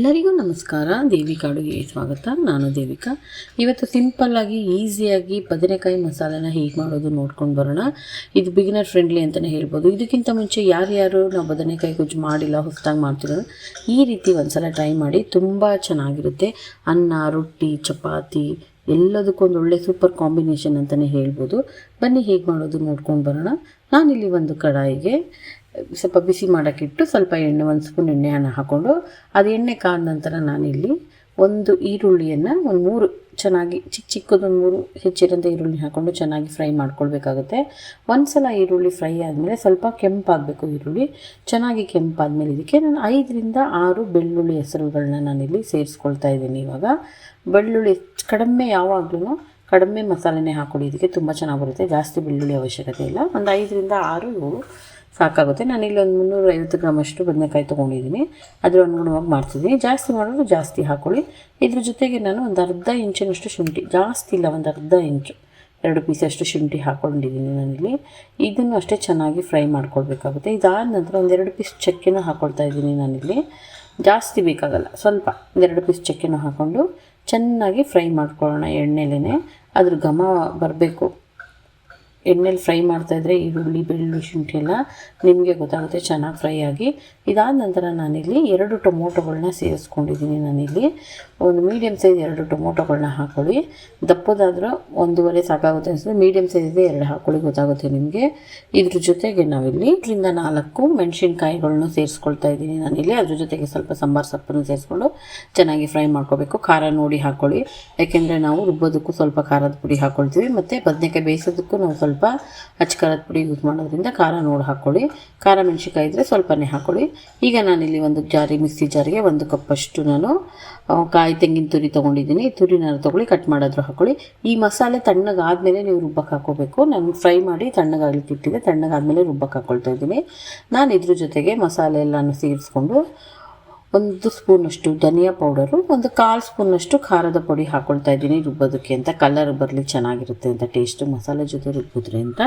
ಎಲ್ಲರಿಗೂ ನಮಸ್ಕಾರ. ದೇವಿಕಾ ಅಡುಗೆಗೆ ಸ್ವಾಗತ. ನಾನು ದೇವಿಕಾ. ಇವತ್ತು ಸಿಂಪಲ್ಲಾಗಿ ಈಸಿಯಾಗಿ ಬದನೆಕಾಯಿ ಮಸಾಲೆನ ಹೇಗೆ ಮಾಡೋದು ನೋಡ್ಕೊಂಡು ಬರೋಣ. ಇದು ಬಿಗಿನರ್ ಫ್ರೆಂಡ್ಲಿ ಅಂತಲೇ ಹೇಳ್ಬೋದು. ಇದಕ್ಕಿಂತ ಮುಂಚೆ ಯಾರ್ಯಾರು ನಾವು ಬದನೆಕಾಯಿ ಗೊಜ್ಜು ಮಾಡಿಲ್ಲ, ಹೊಸದಾಗಿ ಮಾಡ್ತಿರೋ ಈ ರೀತಿ ಒಂದ್ಸಲ ಟ್ರೈ ಮಾಡಿ ತುಂಬ ಚೆನ್ನಾಗಿರುತ್ತೆ. ಅನ್ನ, ರೊಟ್ಟಿ, ಚಪಾತಿ ಎಲ್ಲದಕ್ಕೂ ಒಂದು ಒಳ್ಳೆ ಸೂಪರ್ ಕಾಂಬಿನೇಷನ್ ಅಂತಲೇ ಹೇಳ್ಬೋದು. ಬನ್ನಿ ಹೇಗೆ ಮಾಡೋದು ನೋಡ್ಕೊಂಡು ಬರೋಣ. ನಾನಿಲ್ಲಿ ಒಂದು ಕಡಾಯಿಗೆ ಸ್ವಲ್ಪ ಬಿಸಿ ಮಾಡೋಕ್ಕಿಟ್ಟು ಸ್ವಲ್ಪ ಎಣ್ಣೆ, ಒಂದು ಸ್ಪೂನ್ ಎಣ್ಣೆಯನ್ನು ಹಾಕ್ಕೊಂಡು ಅದು ಎಣ್ಣೆ ಕಾದ ನಂತರ ನಾನಿಲ್ಲಿ ಒಂದು ಈರುಳ್ಳಿಯನ್ನು ಒಂದು ಮೂರು ಚೆನ್ನಾಗಿ ಚಿಕ್ಕ ಚಿಕ್ಕದೊಂದು ಮೂರು ಹೆಚ್ಚಿರೋಂಥ ಈರುಳ್ಳಿ ಹಾಕ್ಕೊಂಡು ಚೆನ್ನಾಗಿ ಫ್ರೈ ಮಾಡ್ಕೊಳ್ಬೇಕಾಗುತ್ತೆ. ಒಂದು ಸಲ ಈರುಳ್ಳಿ ಫ್ರೈ ಆದಮೇಲೆ ಸ್ವಲ್ಪ ಕೆಂಪಾಗಬೇಕು ಈರುಳ್ಳಿ. ಚೆನ್ನಾಗಿ ಕೆಂಪಾದಮೇಲೆ ಇದಕ್ಕೆ ನಾನು ಐದರಿಂದ ಆರು ಬೆಳ್ಳುಳ್ಳಿ ಹೆಸರುಗಳನ್ನ ನಾನಿಲ್ಲಿ ಸೇರಿಸ್ಕೊಳ್ತಾ ಇದ್ದೀನಿ ಇವಾಗ. ಬೆಳ್ಳುಳ್ಳಿ ಕಡಿಮೆ ಯಾವಾಗಲೂ ಕಡಿಮೆ ಮಸಾಲೆನೇ ಹಾಕ್ಕೊಳ್ಳಿ ಇದಕ್ಕೆ ತುಂಬ ಚೆನ್ನಾಗಿ ಬರುತ್ತೆ. ಜಾಸ್ತಿ ಬೆಳ್ಳುಳ್ಳಿ ಅವಶ್ಯಕತೆ ಇಲ್ಲ. ಒಂದು ಐದರಿಂದ ಆರು ಸಾಕಾಗುತ್ತೆ. ನಾನಿಲ್ಲಿ ಒಂದು ಮುನ್ನೂರೈವತ್ತು ಗ್ರಾಮಷ್ಟು ಬದನೆಕಾಯಿ ತೊಗೊಂಡಿದ್ದೀನಿ. ಅದರ ಅನುಗುಣವಾಗಿ ಮಾಡ್ತಿದ್ದೀನಿ. ಜಾಸ್ತಿ ಮಾಡೋದು ಜಾಸ್ತಿ ಹಾಕ್ಕೊಳ್ಳಿ ಇದ್ರ ಜೊತೆಗೆ ನಾನು ಒಂದು ಅರ್ಧ ಇಂಚಿನಷ್ಟು ಶುಂಠಿ, ಜಾಸ್ತಿ ಇಲ್ಲ, ಒಂದು ಅರ್ಧ ಇಂಚು, ಎರಡು ಪೀಸಷ್ಟು ಶುಂಠಿ ಹಾಕ್ಕೊಂಡಿದ್ದೀನಿ ನಾನಿಲ್ಲಿ. ಇದನ್ನು ಅಷ್ಟೇ ಚೆನ್ನಾಗಿ ಫ್ರೈ ಮಾಡ್ಕೊಳ್ಬೇಕಾಗುತ್ತೆ. ಇದಾದ ನಂತರ ಒಂದೆರಡು ಪೀಸ್ ಚಕ್ಕೆನೂ ಹಾಕ್ಕೊಳ್ತಾ ಇದ್ದೀನಿ ನಾನಿಲ್ಲಿ. ಜಾಸ್ತಿ ಬೇಕಾಗಲ್ಲ, ಸ್ವಲ್ಪ. ಒಂದೆರಡು ಪೀಸ್ ಚಕ್ಕೆನೂ ಹಾಕ್ಕೊಂಡು ಚೆನ್ನಾಗಿ ಫ್ರೈ ಮಾಡ್ಕೊಳ್ಳೋಣ ಎಣ್ಣೆಲೇ ಅದ್ರ ಘಮ ಬರಬೇಕು. ಎಣ್ಣೆಲಿ ಫ್ರೈ ಮಾಡ್ತಾಯಿದ್ರೆ ಈರುಳ್ಳಿ ಬೆಳ್ಳುಳ್ಳಿ, ಶುಂಠಿ ಎಲ್ಲ ನಿಮಗೆ ಗೊತ್ತಾಗುತ್ತೆ, ಚೆನ್ನಾಗಿ ಫ್ರೈ ಆಗಿ. ಇದಾದ ನಂತರ ನಾನಿಲ್ಲಿ ಎರಡು ಟೊಮೊಟೊಗಳನ್ನ ಸೇರಿಸ್ಕೊಂಡಿದ್ದೀನಿ ನಾನಿಲ್ಲಿ. ಒಂದು ಮೀಡಿಯಮ್ ಸೈಜ್ ಎರಡು ಟೊಮೊಟೊಗಳನ್ನ ಹಾಕ್ಕೊಳ್ಳಿ ದಪ್ಪದಾದರೂ ಒಂದೂವರೆ ಸಾಕಾಗುತ್ತೆ ಅನಿಸಿದ್ರೆ ಮೀಡಿಯಮ್ ಸೈಜಿದೆ ಎರಡು ಹಾಕ್ಕೊಳ್ಳಿ ಗೊತ್ತಾಗುತ್ತೆ ನಿಮಗೆ. ಇದ್ರ ಜೊತೆಗೆ ನಾವಿಲ್ಲಿ ಇದರಿಂದ ನಾಲ್ಕು ಮೆಣಸಿನಕಾಯಿಗಳನ್ನು ಸೇರಿಸ್ಕೊಳ್ತಾ ಇದ್ದೀನಿ ನಾನಿಲ್ಲಿ. ಅದ್ರ ಜೊತೆಗೆ ಸ್ವಲ್ಪ ಸಾಂಬಾರು ಸೊಪ್ಪನ್ನು ಸೇರಿಸ್ಕೊಂಡು ಚೆನ್ನಾಗಿ ಫ್ರೈ ಮಾಡ್ಕೋಬೇಕು. ಖಾರ ನೋಡಿ ಹಾಕ್ಕೊಳ್ಳಿ ಯಾಕೆಂದರೆ ನಾವು ರುಬ್ಬೋದಕ್ಕೂ ಸ್ವಲ್ಪ ಖಾರದ ಪುಡಿ ಹಾಕ್ಕೊಳ್ತೀವಿ ಮತ್ತು ಬದನೆಕಾಯಿ ಬೇಯಿಸೋದಕ್ಕೂ ನಾವು ಸ್ವಲ್ಪ ಅಚ್ಚ ಖಾರದ ಪುಡಿ ಯೂಸ್ ಮಾಡೋದ್ರಿಂದ ಖಾರ ನೋಡಿ ಹಾಕ್ಕೊಳ್ಳಿ ಖಾರ ಮೆಣಸಿಕಾಯಿ ಇದ್ದರೆ ಸ್ವಲ್ಪನೇ ಹಾಕ್ಕೊಳ್ಳಿ ಈಗ ನಾನಿಲ್ಲಿ ಒಂದು ಜಾರಿ, ಮಿಕ್ಸಿ ಜಾರಿಗೆ ಒಂದು ಕಪ್ಪಷ್ಟು ನಾನು ಕಾಯಿ ತೆಂಗಿನ ತುರಿ ತೊಗೊಂಡಿದ್ದೀನಿ. ತುರಿನ ತೊಗೊಳ್ಳಿ ಕಟ್ ಮಾಡೋದ್ರು ಹಾಕ್ಕೊಳ್ಳಿ ಈ ಮಸಾಲೆ ತಣ್ಣಗಾದಮೇಲೆ ನೀವು ರುಬ್ಬಕ್ಕೆ ಹಾಕೋಬೇಕು ನಾನು ಫ್ರೈ ಮಾಡಿ ತಣ್ಣಗಾಗಲಿಕ್ಕೆ ಇಟ್ಟಿದ್ದೆ ತಣ್ಣಗಾದಮೇಲೆ ರುಬ್ಬಕ್ಕೆ ಹಾಕ್ಕೊಳ್ತಾ ಇದ್ದೀನಿ. ನಾನು ಇದ್ರ ಜೊತೆಗೆ ಮಸಾಲೆ ಎಲ್ಲನೂ ಸೇರಿಸ್ಕೊಂಡು ಒಂದು ಸ್ಪೂನಷ್ಟು ಧನಿಯಾ ಪೌಡರು, ಒಂದು ಕಾಲು ಸ್ಪೂನಷ್ಟು ಖಾರದ ಪುಡಿ ಹಾಕ್ಕೊಳ್ತಾ ಇದ್ದೀನಿ. ರುಬ್ಬೋದಕ್ಕೆ ಅಂತ ಕಲರ್ ಬರಲಿ ಚೆನ್ನಾಗಿರುತ್ತೆ ಅಂತ ಟೇಸ್ಟು ಮಸಾಲೆ ಜೊತೆ ರುಬ್ಬುದ್ರಿಂದ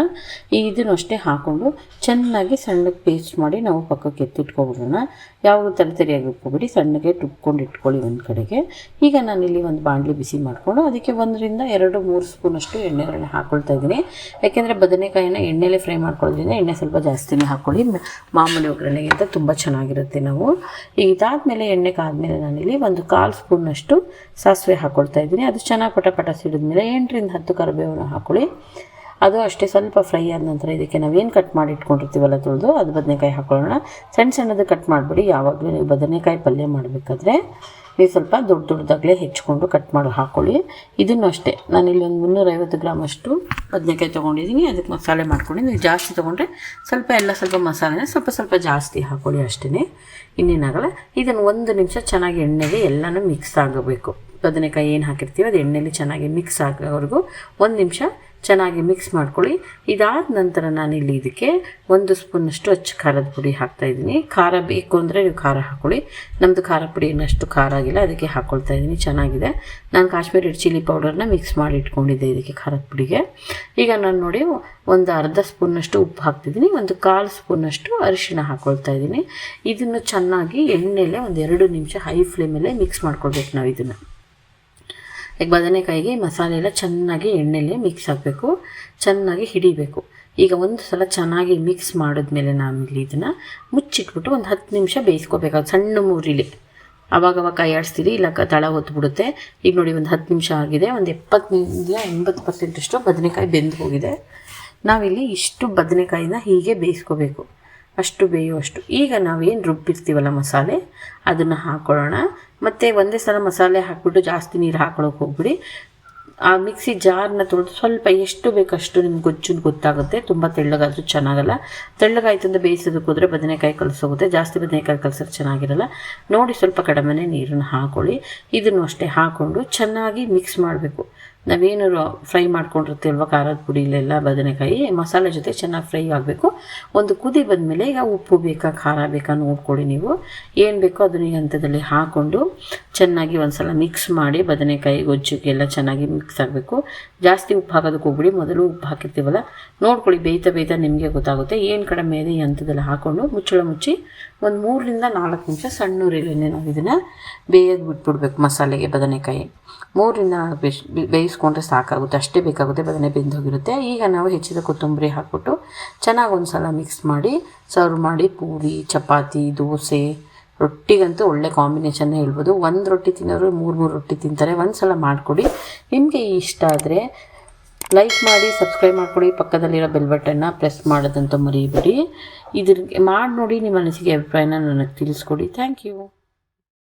ಈ ಇದನ್ನು ಅಷ್ಟೇ ಹಾಕ್ಕೊಂಡು ಚೆನ್ನಾಗಿ ಸಣ್ಣಗೆ ಪೇಸ್ಟ್ ಮಾಡಿ ನಾವು ಪಕ್ಕಕ್ಕೆ ಎತ್ತಿಟ್ಕೊಬಿಡೋಣ. ಯಾವ ತರಿತರಿಯಾಗಿ ರುಬ್ಕೊಬಿಡಿ, ಸಣ್ಣಗೆ ರುಬ್ಕೊಂಡು ಇಟ್ಕೊಳ್ಳಿ ಒಂದು ಕಡೆಗೆ. ಈಗ ನಾನಿಲ್ಲಿ ಒಂದು ಬಾಣಲಿ ಬಿಸಿ ಮಾಡಿಕೊಂಡು ಅದಕ್ಕೆ ಒಂದರಿಂದ ಎರಡು, ಮೂರು ಸ್ಪೂನಷ್ಟು ಎಣ್ಣೆಗಳನ್ನ ಹಾಕ್ಕೊಳ್ತಾ ಇದ್ದೀನಿ. ಯಾಕೆಂದರೆ ಬದನೆಕಾಯಿನ ಎಣ್ಣೆಲೆ ಫ್ರೈ ಮಾಡ್ಕೊಳ್ಳೋದ್ರಿಂದ ಎಣ್ಣೆ ಸ್ವಲ್ಪ ಜಾಸ್ತಿನೇ ಹಾಕ್ಕೊಳ್ಳಿ ಮಾಮೂಲಿ ಒಗ್ಗರಣೆಗಿಂತ ತುಂಬ ಚೆನ್ನಾಗಿರುತ್ತೆ ನಾವು. ಈಗ ಇದಾದಮೇಲೆ ಎಣ್ಣೆ ಕಾದ್ಮೇಲೆ ನಾನಿಲ್ಲಿ ಒಂದು ಕಾಲು ಸ್ಪೂನಷ್ಟು ಸಾಸಿವೆ ಹಾಕ್ಕೊಳ್ತಾ ಇದ್ದೀನಿ. ಅದು ಚೆನ್ನಾಗಿ ಪಟ ಪಟ ಸಿಡಿದ್ಮೇಲೆ ಎಂಟರಿಂದ ಹತ್ತು ಕರಿಬೇವನ್ನು ಹಾಕ್ಕೊಳ್ಳಿ ಅದು ಅಷ್ಟೇ ಸ್ವಲ್ಪ ಫ್ರೈ ಆದ ನಂತರ ಇದಕ್ಕೆ ನಾವೇನು ಕಟ್ ಮಾಡಿ ಇಟ್ಕೊಂಡಿರ್ತೀವಲ್ಲ ತೊಳೆದು, ಅದು ಬದನೆಕಾಯಿ ಹಾಕೊಳ್ಳೋಣ. ಸಣ್ಣ ಸಣ್ಣದು ಕಟ್ ಮಾಡಿಬಿಡಿ. ಯಾವಾಗಲೂ ನೀವು ಬದನೆಕಾಯಿ ಪಲ್ಯ ಮಾಡಬೇಕಾದ್ರೆ ನೀವು ಸ್ವಲ್ಪ ದೊಡ್ಡ ದೊಡ್ಡದಾಗಲೇ ಹೆಚ್ಕೊಂಡು ಕಟ್ ಮಾಡಿ ಹಾಕ್ಕೊಳ್ಳಿ ಇದನ್ನು ಅಷ್ಟೇ. ನಾನಿಲ್ಲಿ ಒಂದು ಮುನ್ನೂರೈವತ್ತು ಗ್ರಾಮಷ್ಟು ಬದನೆಕಾಯಿ ತೊಗೊಂಡಿದ್ದೀನಿ. ಅದಕ್ಕೆ ಮಸಾಲೆ ಮಾಡ್ಕೊಂಡು ನೀವು ಜಾಸ್ತಿ ತೊಗೊಂಡ್ರೆ ಸ್ವಲ್ಪ ಎಲ್ಲ ಸ್ವಲ್ಪ ಮಸಾಲೆನ ಸ್ವಲ್ಪ ಸ್ವಲ್ಪ ಜಾಸ್ತಿ ಹಾಕ್ಕೊಳ್ಳಿ ಅಷ್ಟೇ ಇನ್ನೇನಾಗಲ್ಲ. ಇದನ್ನು ಒಂದು ನಿಮಿಷ ಚೆನ್ನಾಗಿ ಎಣ್ಣೆಗೆ ಎಲ್ಲನೂ ಮಿಕ್ಸ್ ಆಗಬೇಕು. ಬದನೆಕಾಯಿ ಏನು ಹಾಕಿರ್ತೀವಿ, ಅದು ಎಣ್ಣೆಯಲ್ಲಿ ಚೆನ್ನಾಗಿ ಮಿಕ್ಸ್ ಆಗೋವರೆಗೂ ಒಂದು ನಿಮಿಷ ಚೆನ್ನಾಗಿ ಮಿಕ್ಸ್ ಮಾಡ್ಕೊಳ್ಳಿ. ಇದಾದ ನಂತರ ನಾನಿಲ್ಲಿ ಇದಕ್ಕೆ ಒಂದು ಸ್ಪೂನಷ್ಟು ಅಚ್ಚು ಖಾರದ ಪುಡಿ ಹಾಕ್ತಾ ಇದ್ದೀನಿ. ಖಾರ ಬೇಕು ಅಂದರೆ ನೀವು ಖಾರ ಹಾಕ್ಕೊಳ್ಳಿ ನಮ್ಮದು ಖಾರ ಪುಡಿ ಏನಷ್ಟು ಖಾರ ಆಗಿಲ್ಲ, ಅದಕ್ಕೆ ಹಾಕ್ಕೊಳ್ತಾ ಇದ್ದೀನಿ. ಚೆನ್ನಾಗಿದೆ. ನಾನು ಕಾಶ್ಮೀರಿ ಚಿಲ್ಲಿ ಪೌಡರ್ನ ಮಿಕ್ಸ್ ಮಾಡಿ ಇಟ್ಕೊಂಡಿದ್ದೆ ಇದಕ್ಕೆ ಖಾರದ ಪುಡಿಗೆ. ಈಗ ನಾನು ನೋಡಿ ಒಂದು ಅರ್ಧ ಸ್ಪೂನಷ್ಟು ಉಪ್ಪು ಹಾಕ್ತಿದ್ದೀನಿ. ಒಂದು ಕಾಲು ಸ್ಪೂನಷ್ಟು ಅರಿಶಿಣ ಹಾಕ್ಕೊಳ್ತಾ ಇದ್ದೀನಿ. ಇದನ್ನು ಚೆನ್ನಾಗಿ ಎಣ್ಣೆಲೆ ಒಂದು ಎರಡು ನಿಮಿಷ ಹೈ ಫ್ಲೇಮಲ್ಲೇ ಮಿಕ್ಸ್ ಮಾಡ್ಕೊಳ್ಬೇಕು ನಾವು ಇದನ್ನು. ಈಗ ಬದನೆಕಾಯಿಗೆ ಮಸಾಲೆ ಎಲ್ಲ ಚೆನ್ನಾಗಿ ಎಣ್ಣೆಲೆ ಮಿಕ್ಸ್ ಆಗಬೇಕು, ಚೆನ್ನಾಗಿ ಹಿಡಿಬೇಕು. ಈಗ ಒಂದು ಸಲ ಚೆನ್ನಾಗಿ ಮಿಕ್ಸ್ ಮಾಡಿದ್ಮೇಲೆ ನಾನು ಇಲ್ಲಿ ಇದನ್ನು ಮುಚ್ಚಿಟ್ಬಿಟ್ಟು ಒಂದು ಹತ್ತು ನಿಮಿಷ ಬೇಯಿಸ್ಕೋಬೇಕಾಗುತ್ತೆ ಸಣ್ಣ ಮೂರಿಲಿ. ಅವಾಗವಾಗ ಕೈ ಆಡಿಸ್ತೀರಿ, ಇಲ್ಲ ತಳ ಹೊತ್ಬಿಡುತ್ತೆ. ಈಗ ನೋಡಿ ಒಂದು ಹತ್ತು ನಿಮಿಷ ಆಗಿದೆ, ಒಂದು ಎಪ್ಪತ್ತಿಂದ ಎಂಬತ್ತು ಪರ್ಸೆಂಟಷ್ಟು ಬದನೆಕಾಯಿ ಬೆಂದು ಹೋಗಿದೆ. ನಾವಿಲ್ಲಿ ಇಷ್ಟು ಬದನೆಕಾಯಿನ ಹೀಗೆ ಬೇಯಿಸ್ಕೋಬೇಕು. ಅಷ್ಟು ಬೇಯುವಷ್ಟು. ಈಗ ನಾವೇನು ರುಬ್ಬಿರ್ತೀವಲ್ಲ ಮಸಾಲೆ, ಅದನ್ನು ಹಾಕ್ಕೊಳ್ಳೋಣ ಮತ್ತು ಒಂದೇ ಸಲ ಮಸಾಲೆ ಹಾಕ್ಬಿಟ್ಟು ಜಾಸ್ತಿ ನೀರು ಹಾಕೊಳ್ಳೋಕೆ ಹೋಗ್ಬಿಡಿ. ಆ ಮಿಕ್ಸಿ ಜಾರ್ನ ತೊಳೆದು ಸ್ವಲ್ಪ ಎಷ್ಟು ಬೇಕಷ್ಟು ನಿಮ್ಗೆ ಗೊಜ್ಜು ಗೊತ್ತಾಗುತ್ತೆ, ತುಂಬ ತೆಳ್ಳಗಾದರೂ ಚೆನ್ನಾಗಲ್ಲ. ತೆಳ್ಳಗಾಯ್ತು ಅಂತ ಬೇಯಿಸೋದಕ್ಕೆ ಹೋದರೆ ಬದನೆಕಾಯಿ ಕಲಸೋಗುತ್ತೆ, ಜಾಸ್ತಿ ಬದನೆಕಾಯಿ ಕಲಸೋದು ಚೆನ್ನಾಗಿರಲ್ಲ. ನೋಡಿ ಸ್ವಲ್ಪ ಕಡಿಮೆನೇ ನೀರನ್ನು ಹಾಕೊಳ್ಳಿ. ಇದನ್ನು ಅಷ್ಟೇ ಹಾಕ್ಕೊಂಡು ಚೆನ್ನಾಗಿ ಮಿಕ್ಸ್ ಮಾಡಬೇಕು. ನಾವೇನು ಫ್ರೈ ಮಾಡ್ಕೊಂಡಿರ್ತೀವಲ್ವ? ಖಾರದ ಪುಡಿಲೆಲ್ಲ ಬದನೆಕಾಯಿ ಮಸಾಲೆ ಜೊತೆ ಚೆನ್ನಾಗಿ ಫ್ರೈ ಆಗಬೇಕು. ಒಂದು ಕುದಿ ಬಂದಮೇಲೆ ಈಗ ಉಪ್ಪು ಬೇಕಾ, ಖಾರ ಬೇಕಾ ನೋಡ್ಕೊಳ್ಳಿ ನೀವು. ಏನು ಬೇಕೋ ಅದನ್ನ ಈ ಹಂತದಲ್ಲಿ ಹಾಕ್ಕೊಂಡು ಚೆನ್ನಾಗಿ ಒಂದ್ಸಲ ಮಿಕ್ಸ್ ಮಾಡಿ ಬದನೆಕಾಯಿ, ಗೊಜ್ಜುಗೆಲ್ಲ ಚೆನ್ನಾಗಿ ಮಿಕ್ಸ್ ಆಗಬೇಕು. ಜಾಸ್ತಿ ಉಪ್ಪು ಹಾಕೋದಕ್ಕೆ ಹೋಗ್ಬಿಡಿ ಮೊದಲು ಉಪ್ಪು ಹಾಕಿರ್ತೀವಲ್ಲ, ನೋಡ್ಕೊಳ್ಳಿ ಬೇಯ್ತಾ ಬೇಯ್ತಾ ನಿಮಗೆ ಗೊತ್ತಾಗುತ್ತೆ. ಏನು ಕಡಿಮೆ ಇದೆ ಈ ಹಂತದಲ್ಲಿ ಹಾಕ್ಕೊಂಡು ಮುಚ್ಚಳ ಮುಚ್ಚಿ ಒಂದು ಮೂರರಿಂದ ನಾಲ್ಕು ನಿಮಿಷ ಸಣ್ಣ ಉರಿಲೇ ನಾವು ಇದನ್ನು ಬೇಯೋದು ಬಿಟ್ಬಿಡ್ಬೇಕು ಮಸಾಲೆಗೆ ಬದನೆಕಾಯಿ ಮೂರರಿಂದ ಬೇಸ್ ಬೇಯಿಸ್ಕೊಂಡ್ರೆ ಸಾಕಾಗುತ್ತೆ, ಅಷ್ಟೇ ಬೇಕಾಗುತ್ತೆ, ಬದನೆ ಬೆಂದೋಗಿರುತ್ತೆ ಈಗ ನಾವು ಹೆಚ್ಚಿದ ಕೊತ್ತಂಬರಿ ಹಾಕ್ಬಿಟ್ಟು ಚೆನ್ನಾಗಿ ಒಂದು ಸಲ ಮಿಕ್ಸ್ ಮಾಡಿ ಸರ್ವ್ ಮಾಡಿ ಪೂರಿ, ಚಪಾತಿ, ದೋಸೆ, ರೊಟ್ಟಿಗಂತೂ ಒಳ್ಳೆ ಕಾಂಬಿನೇಷನ್ನೇ ಹೇಳ್ಬೋದು. ಒಂದು ರೊಟ್ಟಿ ತಿನ್ನೋರು ಮೂರು ಮೂರು ರೊಟ್ಟಿ ತಿಂತಾರೆ. ಒಂದು ಸಲ ಮಾಡಿಕೊಡಿ. ನಿಮಗೆ ಇಷ್ಟ ಆದರೆ ಲೈಕ್ ಮಾಡಿ ಸಬ್ಸ್ಕ್ರೈಬ್ ಮಾಡ್ಕೊಡಿ. ಪಕ್ಕದಲ್ಲಿರೋ ಬೆಲ್ ಬಟನ್ನ ಪ್ರೆಸ್ ಮಾಡೋದಂತ ಮರಿಬೇಡಿ. ಇದ್ರ ಮಾಡಿ ನೋಡಿ ನಿಮ್ಮ ಅನಿಸಿಕೆ ಅಭಿಪ್ರಾಯನ ನನಗೆ ತಿಳಿಸ್ಕೊಡಿ. Thank you